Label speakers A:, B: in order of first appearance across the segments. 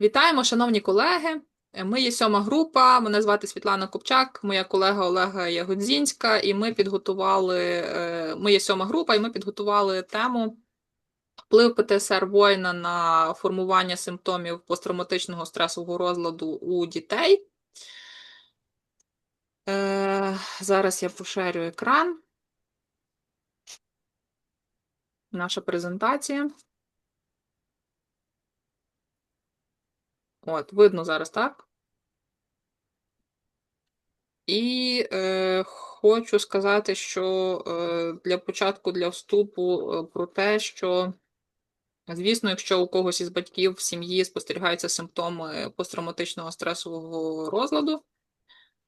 A: Вітаємо, шановні колеги. Ми є сьома група. Мене звати Світлана Копчак, моя колега Олега Ягодзінська, і ми підготували. е, Ми є сьома група, і ми підготували тему вплив ПТСР воїна на формування симптомів посттравматичного стресового розладу у дітей. Е, Зараз я поширю екран. Наша презентація. От, видно зараз, так? І е, хочу сказати, що е, для початку, для вступу е, про те, що, звісно, якщо у когось із батьків в сім'ї спостерігаються симптоми посттравматичного стресового розладу,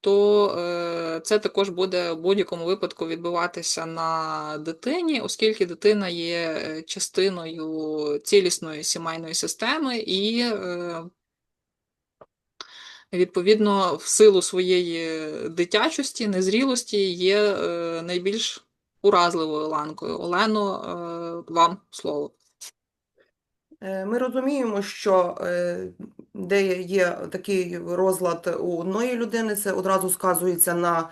A: то е, це також буде в будь-якому випадку відбуватися на дитині, оскільки дитина є е, частиною цілісної сімейної системи і е, відповідно, в силу своєї дитячості, незрілості є е, найбільш уразливою ланкою. Олено, е, вам слово.
B: Е, Ми розуміємо, що де є такий розлад у одної людини, це одразу сказується на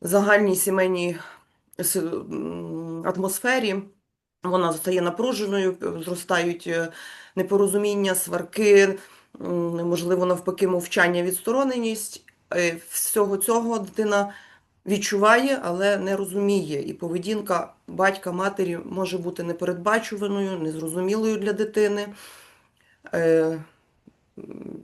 B: загальній сімейній атмосфері. Вона стає напруженою, зростають непорозуміння, сварки, можливо, навпаки, мовчання, відстороненість. Е, Всього цього дитина відчуває, але не розуміє. І поведінка батька, матері може бути непередбачуваною, незрозумілою для дитини. Е,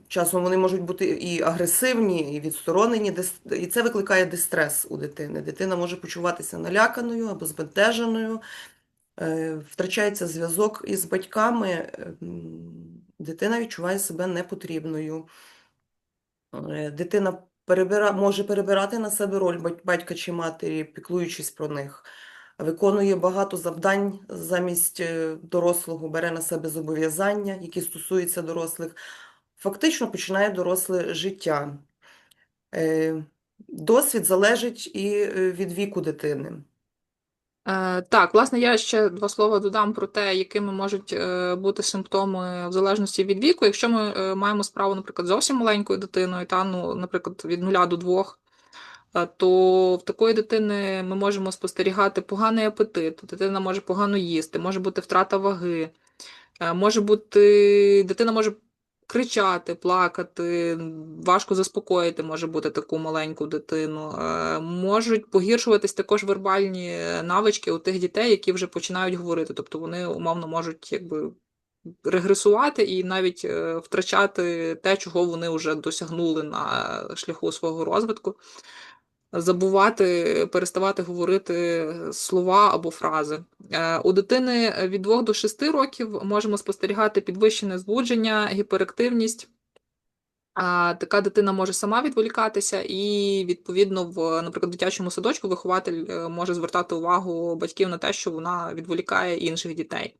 B: Часом вони можуть бути і агресивні, і відсторонені, і це викликає дистрес у дитини. Дитина може почуватися наляканою або збентеженою, е, втрачається зв'язок із батьками, е, м, дитина відчуває себе непотрібною. Е, Дитина перебира, може перебирати на себе роль батька чи матері, піклуючись про них. Виконує багато завдань замість е, дорослого, бере на себе зобов'язання, які стосуються дорослих. Фактично починає доросле життя. Е, Досвід залежить і від віку дитини.
A: Е, Так, власне, я ще два слова додам про те, якими можуть е, бути симптоми в залежності від віку. Якщо ми е, маємо справу, наприклад, зовсім маленькою дитиною, та ну, наприклад, від нуля до двох, то в такої дитини ми можемо спостерігати поганий апетит, дитина може погано їсти, може бути втрата ваги, може бути дитина може кричати, плакати, важко заспокоїти може бути таку маленьку дитину. Е, Можуть погіршуватись також вербальні навички у тих дітей, які вже починають говорити. Тобто вони умовно можуть якби регресувати і навіть е, втрачати те, чого вони вже досягнули на шляху свого розвитку. Забувати, переставати говорити слова або фрази. Е, У дитини від 2 до 6 років можемо спостерігати підвищене збудження, гіперактивність. Така дитина може сама відволікатися, і відповідно в, наприклад, дитячому садочку вихователь е, може звертати увагу батьків на те, що вона відволікає інших дітей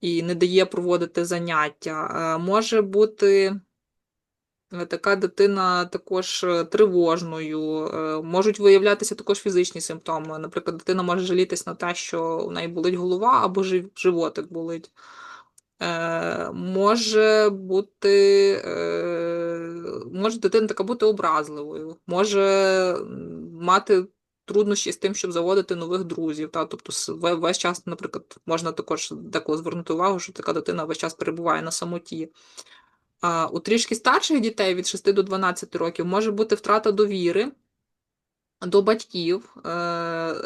A: і не дає проводити заняття. Е, Може бути така дитина також е, тривожною, е, можуть виявлятися також фізичні симптоми. Наприклад, дитина може жалітись на те, що у неї болить голова або животик болить. Е, може бути, е, може дитина така бути образливою, може мати труднощі з тим, щоб заводити нових друзів. Та? Тобто весь час, наприклад, можна також деколи звернути увагу, що така дитина весь час перебуває на самоті. А у трішки старших дітей від 6 до 12 років може бути втрата довіри до батьків, е,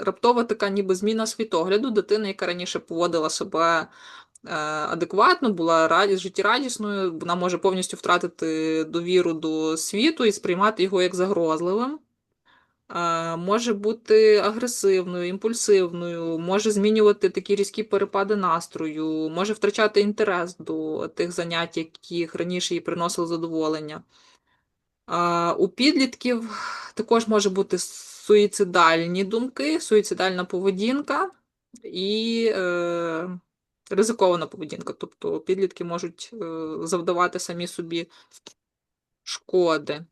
A: раптова така ніби зміна світогляду, дитини, яка раніше поводила себе е, адекватно, була радість, життєрадісною, вона може повністю втратити довіру до світу і сприймати його як загрозливим. Може бути агресивною, імпульсивною, може змінювати такі різкі перепади настрою, може втрачати інтерес до тих занять, які раніше їй приносили задоволення. У підлітків також може бути суїцидальні думки, суїцидальна поведінка і е, ризикована поведінка. Тобто підлітки можуть е, завдавати самі собі шкоди.